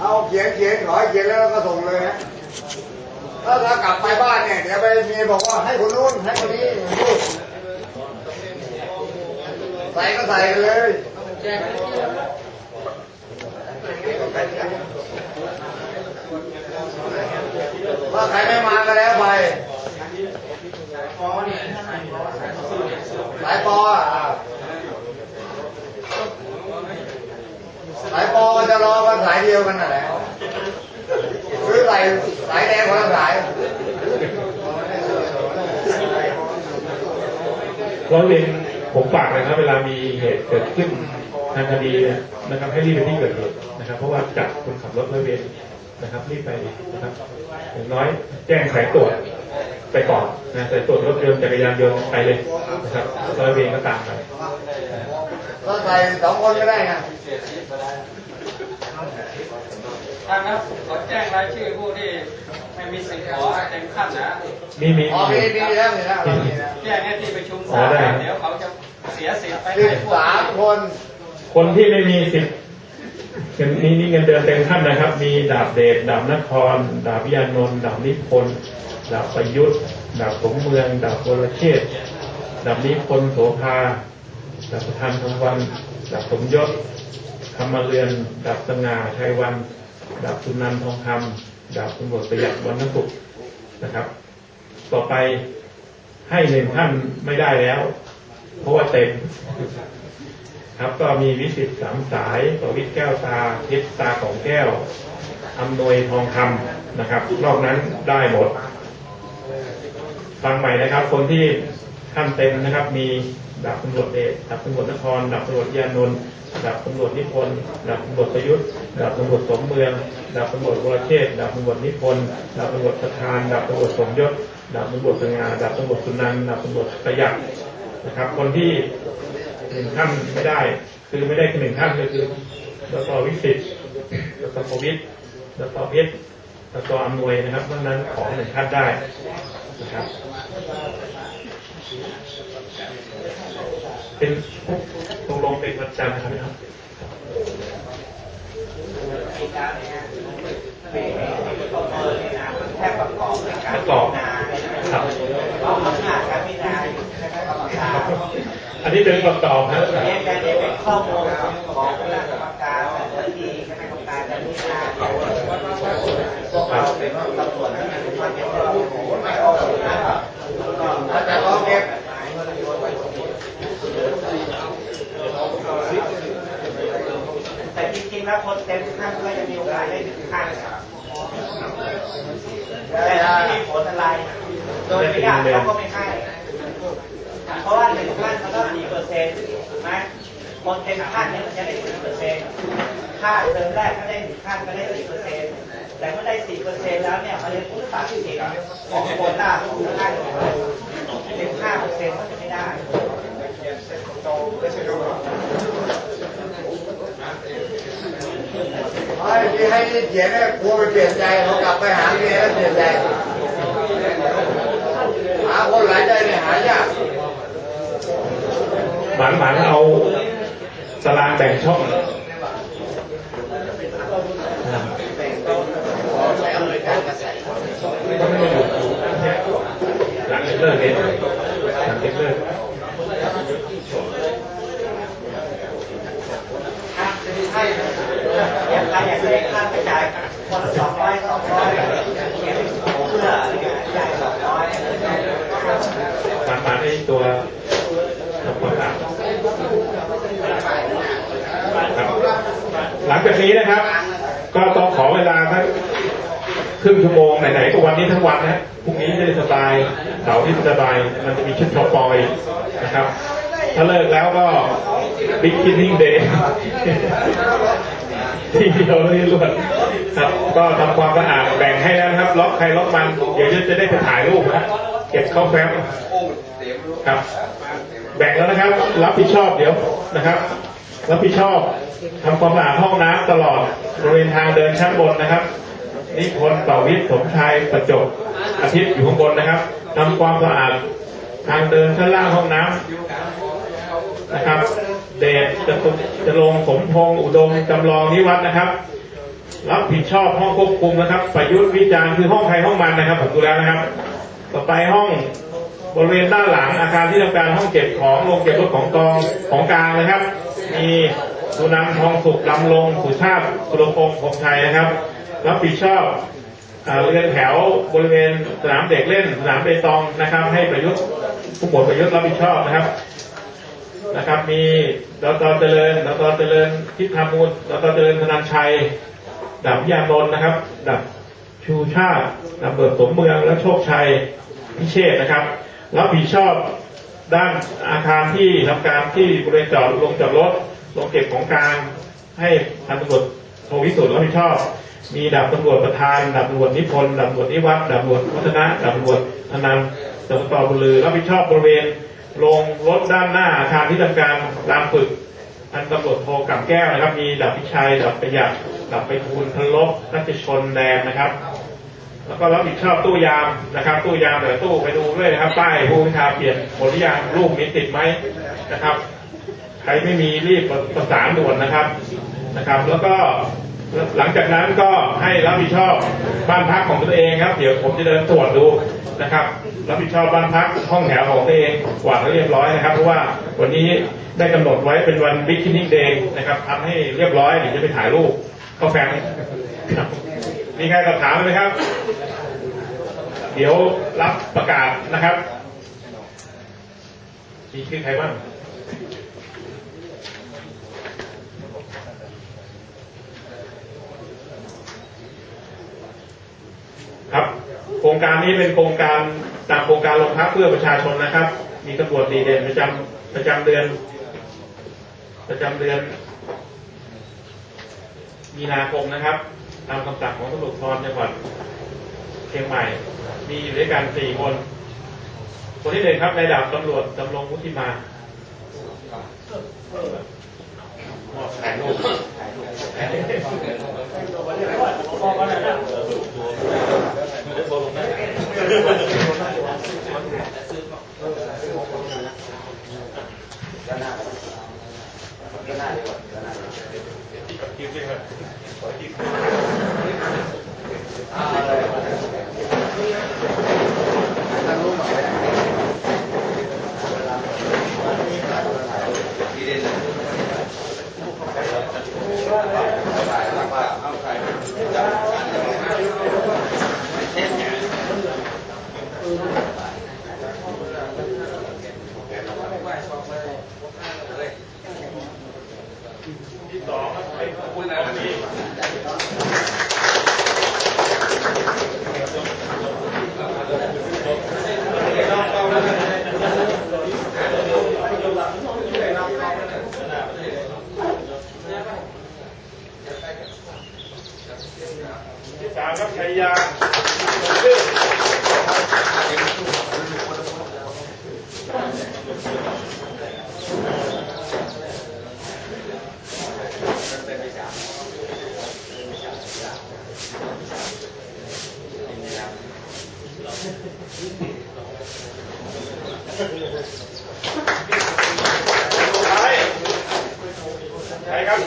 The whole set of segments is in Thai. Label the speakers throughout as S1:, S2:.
S1: เอาเขียนเขียนขอให้เขียนแล้วก็ส่งเลยนะถ้าเรากลับไปบ้านเนี่ยเดี๋ยวไปเมียบอกว่าให้คนนู้นให้คนนี้พูดใส่ก็ใส่กันเลยว่าใครไม่มาก็แล้วไปสายปออะสายปอจะรอกันสาย เดียวกันน่ะแหละซื้อสายสายแดงคนละสาย
S2: ร้อยเวรผมฝากนะครับ เวลามีเหตุเกิดขึ้นทางคดีนะครับ ให้รีบไปที่เกิดเหตุนะครับ เพราะว่าจับคนขับรถร้อยเวรนะครับรีบไปนะครับอย่างน้อยแจ้งสายตรวจไปก่อนนะสายตรวจรถยนต์จักรยานยนต์ไปเลยนะครับร้อยเวรก็ตามไป
S1: ก็ใส่สองคนก็ได้นะ
S3: ท่านครับขอแจ้งรายชื่อผู้ที่ไม่มีสิทธิ์ขอเต็มขั้นนะ
S2: มีมี
S1: อ๋อมีมีแล้วมีแล้วเรามีแล้ว
S3: แจ้งให้ที่ประชุม
S2: อ๋อ
S3: สา
S2: ได้
S3: เดี๋ยวเขาจะเสียสิทธิ์ไป
S1: สิ
S3: ให้
S1: บ
S3: ผู้
S1: สามคน
S2: คนที่ไม่มีสิทธิ์เงินนี่นี่เงินเดือนเต็มขั้นนะครับ มีดาบเดชดาบนคร ดาบวิยานนท์ดาบนิพนธ์ดาบประยุทธ์ดาบสมเมือง ดาบวรเชษฐ์ดาบนิพนธ์โสภาดาบประธานทองวันดาบสมยศคำมาเรือนดาบสง่าชัยวัน ดาบสุนันท์ทองคำดาบตำรวจประหยัดวรรณสุขนะครับ ต่อไปให้หนึ่งท่านไม่ได้แล้ว เพราะว่าเต็ม ครับก็มีวิสิตสามสายประวิทย์แก้วตาเพชรตาของแก้วอำนวยทองคำนะครับ นอกนั้นได้หมด ฟังใหม่นะครับ คนที่ท่านเต็มนะครับ มีดาบตำรวจเอกดาบตำรวจนครดาบตำรวจยานนท์ ดาบตำรวจนิพนธ์ดาบตำรวจประยุทธ์ดาบตำรวจสมเมืองดาบตำรวจวรเชษดาบตำรวจนิพนธ์ดาบตำรวจประธานดาบตำรวจสมยศดาบตำรวจสง่าดาบตำรวจสุนันท์ดาบตำรวจประหยัดนะครับ คนที่หนึ่งท่านไม่ได้ คือไม่ได้คือหนึ่งท่านก็คือดรวิสิตดรประวิทย์ดรเพชรดรอำนวยนะครับเพราะฉะนั้นขอหนึ่งท่านได้นะครับ เป็นตกลงเป็นวันจันทร์นะครับพี่ครับ
S4: แค่ประกอบในการ
S2: ประกอบ
S4: พิจารณา
S2: ครับ
S4: เอาอำนาจการพิจารณาอยู่ในคณะกรรมการ
S2: อันนี้เป็นประกอบนะ
S4: เนี่ยการเนี่ยเป็นข้อมูลของคณะกรรมการและที่คณะกรรมการจะพิจารณาพวกเราเป็นตำรวจที่มีความเป็นเจ้าของไม่ออกนะครับ
S1: ถ้าจะร้องเก็บ
S4: แต่จริงๆแล้วคนเต็มท่านก็จะมีโอกาสได้ถึงขั้นแต่ถ้าไม่มีผลอะไร โดยไม่ยากเขาก็ไม่ให้เพราะว่าหนึ่งขั้นมันก็สี่เปอร์เซ็นต์นะคนเต็มขั้นเนี่ยมันจะได้สี่เปอร์เซ็นต์ค่าเทอมแรกก็ได้หนึ่งขั้นก็ได้สี่เปอร์เซ็นต์แต่เมื่อได้สี่เปอร์เซ็นต์แล้วเนี่ยมันจะพุทธศาสนิกของโคต้าของค่ายเป็นห้าเปอร์เซ็นต์ก็จะไม่ได้
S1: ไอ้ ที่ให้นี่เขียนเนี่ยกลัวไปเปลี่ยนใจเขากลับไปหาเมียแล้วเปลี่ยนใจหาคนหลายใจเนี่ยหายาก
S2: หมานหมานเอาตารางแบ่งช่องหลังเลิกเรียนหลังเลิก
S4: ใคร อยากได้ค่าไปจ่ายคนละสองร้อยสองร้อยเพื่อจ่ายสองร้อย
S2: หมานหมานไอ้ตัวทำความสะอาดครับหลังจากนี้นะครับ ก็ต้องขอเวลาสักครึ่งชั่วโมงไหนๆก็วันนี้ทั้งวันนะพรุ่งนี้จะได้สบายเสาร์ที่สบาย มันจะมีชุดชอปอยนะครับ ถ้าเลิกแล้วก็บิ๊กคินนิ่งเดย์ ที่เดียวเลยล้วนครับ ก็ทำความสะอาดแบ่งให้แล้วนะครับ ล็อกใครล็อกมัน เดี๋ยวจะได้ไปถ่ายรูปนะเก็บเข้าแฟ้มครับ แบ่งแล้วนะครับ รับผิดชอบเดี๋ยวนะครับ รับผิดชอบทำความสะอาดห้องน้ำตลอดบริเวณทางเดินชั้นบนนะครับนิพนธ์ต่อวิทย์สมชายประจบอาทิตย์อยู่ข้างบนนะครับทำความสะอาดทางเดินชั้นล่างห้องน้ำนะครับ เดชจะจะลงสมพงษ์อุดมจำลองนิวัฒน์นะครับ รับผิดชอบห้องควบคุมนะครับ ประยุทธ์วิจารณ์คือห้องใครห้องมันนะครับผมดูแล้วนะครับ ต่อไปห้องบริเวณด้านหลังอาคารที่ทำการห้องเก็บของโรงเก็บรถของกองของกลางนะครับ มีสุนันท์ทองสุขลำลงสุชาติสุรพงศ์พงชัยนะครับ รับผิดชอบเรือนแถวบริเวณสนามเด็กเล่นสนามเบตองนะครับ ให้ประยุทธ์ผู้หมวดประยุทธ์รับผิดชอบนะครับ นะครับ มีดตเจริญดตเจริญทิศธรรมูลดตเจริญธนันชัยดับยานนท์นะครับ ดับชูชาติดับเบิดสมเมืองและโชคชัยพิเชษนะครับรับผิดชอบด้านอาคารที่ทำการที่บริเวณจอดลงจอดรถลงเก็บของกลาง ให้พันตำรวจโทวิสุทธิ์รับผิดชอบ มีดับตำรวจประธานดับตำรวจนิพนธ์ดับตำรวจนิวัฒน์ดับตำรวจวัฒนะดับตำรวจอนันต์ดับตำรวจบุญลือรับผิดชอบบริเวณ โรงรถด้านหน้าอาคารที่ทำการรามฝึกพันตำรวจโทกับแก้วนะครับ มีดับพิชัยดับประหยัดดับไปทูลพลลบนัชชนแดงนะครับ แล้วก็รับผิดชอบตู้ยามนะครับ ตู้ยามแต่ตู้ไปดูด้วยนะครับป้ายผู้พิพากษาเปลี่ยนหมดหรือยังรูปมีติดไหมนะครับ ใครไม่มีรีบประสานด่วนนะครับนะครับ แล้วก็หลังจากนั้นก็ให้รับผิดชอบบ้านพักของตัวเองครับ เดี๋ยวผมจะเดินตรวจดู นะครับ รับผิดชอบบ้านพักห้องแถวของตัวเองกวาดให้เรียบร้อยนะครับ เพราะว่าวันนี้ได้กำหนดไว้เป็นวันบิ๊กคินิ่งเดย์นะครับทำให้เรียบร้อยเดี๋ยวจะไปถ่ายรูปเข้าแฟมีใครสอบถามไหมครับ เดี๋ยวรับประกาศนะครับ มีชื่อใครบ้าง ครับ โครงการนี้เป็นโครงการตามโครงการลงพักเพื่อประชาชนนะครับ มีตำรวจดีเด่นประจำประจำเดือน ประจำเดือน มีนาคมนะครับ ตามคำสั่งของตำรวจพรจังหวัดเชียงใหม่ มีอยู่ด้วยกันสี่คน คนที่หนึ่งครับนายดาบตำรวจดำรงวุฒิมามอบถ่ายรูป ที่สอง ครับให้คุณนะมี ที่สามครับชัยยาชื่อใครใครครับ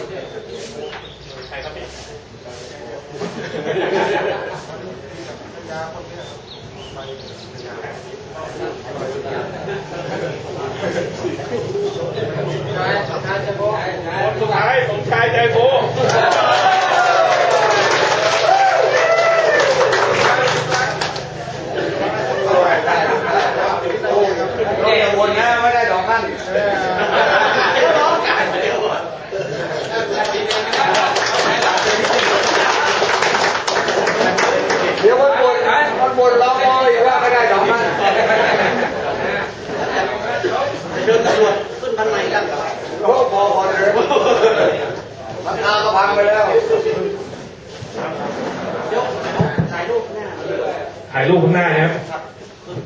S2: ใครครับพี่ คนสุดท้ายสมชายใจโบ
S1: รถจะวนนะไม่ได้สองขั้นเดี๋ยวคนบนคนบนร้องอ้อยว่าไม่ได้สองขั้น
S4: เดินตำรวจขึ้นบันไดกันเหรอ
S1: โอ้พอพอเลยราคาก็พังไปแล้ว
S4: ยกถ่ายรูปหน้า
S2: ถ่าย รูปข้างหน้านะครับ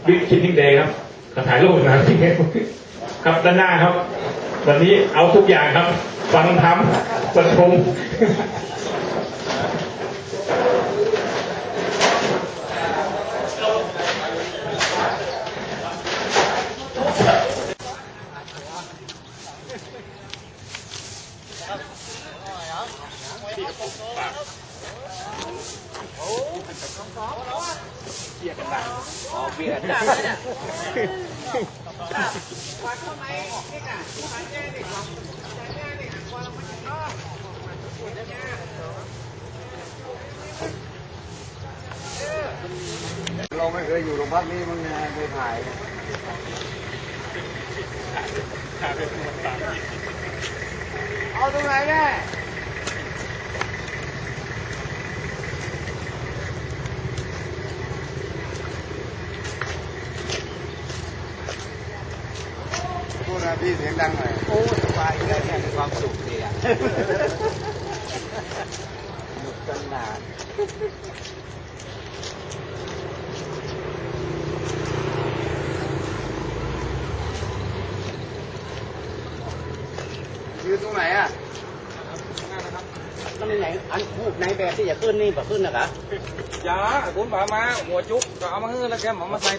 S2: บิ๊กคิดนิ่งเดย์ครับก็ถ่ายรูปนะที่ครับด้านหน้าครับ วันนี้เอาทุกอย่างครับ ฟังทำประชุม
S1: เราไม่เคยอยู่โรงพักนี้มึงไงไปถ่ายเอาตรงไหนแน่ พูดนะพี่เสียงดังหน่อย
S4: โอ้สบายเรื่องเนี่ยมีความสุขดีอะหนุกสนาน
S1: ยืนตรงไหนอะ
S4: แล้วมันไหนอันพูดในแบบที่จะขึ้นนี่แบบขึ้นนะคร
S5: ยาคุณป่ามาหัวจุกก็เอามาให้แล้วแกหมอมาใส่